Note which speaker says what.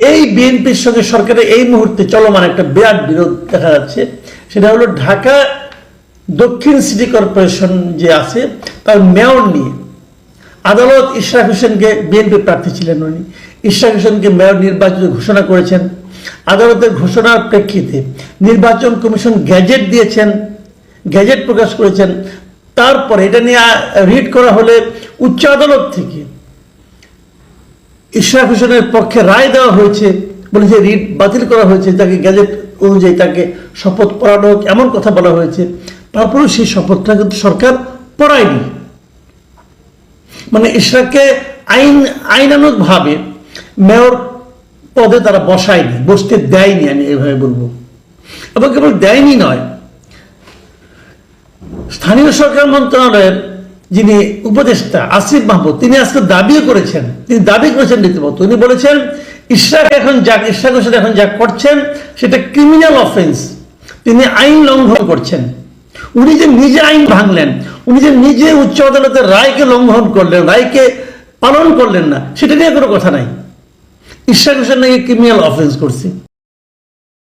Speaker 1: এই বিএনপির সঙ্গে সরকারের এই মুহূর্তে চলমান একটা বিরাট বিরোধ দেখা যাচ্ছে, সেটা হলো ঢাকা দক্ষিণ সিটি কর্পোরেশন যে আছে, তার মেয়র নিয়ে। আদালত ইশরাক হোসেনকে বিএনপি প্রার্থী ছিলেন উনি। ইশরাক হোসেনকে মেয়র নির্বাচিত ঘোষণা করেছেন। আদালতের ঘোষণার প্রেক্ষিতে নির্বাচন কমিশন গ্যাজেট দিয়েছেন, গ্যাজেট প্রকাশ করেছেন। তারপরে এটা নিয়ে রিড করা হলে উচ্চ আদালত থেকে ইশরাক হোসেনের পক্ষে রায় দেওয়া হয়েছে, বলে যে রিট বাতিল করা হয়েছে, তাকে গ্যাজেট অনুযায়ী তাকে শপথ পড়ানো হোক, এমন কথা বলা হয়েছে। তারপরেও সেই শপথটা কিন্তু সরকার পড়ায়নি। মানে ইশরাককে আইন, আইনানুগভাবে মেয়র পদে তারা বসায়নি, বসতে দেয়নি, আমি এভাবে বলব। এবং কেবল দেয়নি নয়, স্থানীয় সরকার মন্ত্রণালয়ের যিনি উপদেষ্টা, আসিফ মাহমুদ, তিনি আজকে দাবিও করেছেন, তিনি দাবি করেছেন রীতিমতো উনি বলেছেন, ইশরাক এখন যা ইশরাক হোসেন এখন যা করছেন, সেটা ক্রিমিনাল অফেন্স তিনি আইন লঙ্ঘন করছেন। উনি যে নিজে আইন ভাঙলেন, উনি যে নিজে উচ্চ আদালতের রায়কে লঙ্ঘন করলেন, রায়কে পালন করলেন না, সেটা নিয়ে কোনো কথা নাই। ইশরাক হোসেন নাকি ক্রিমিনাল অফেন্স করছে।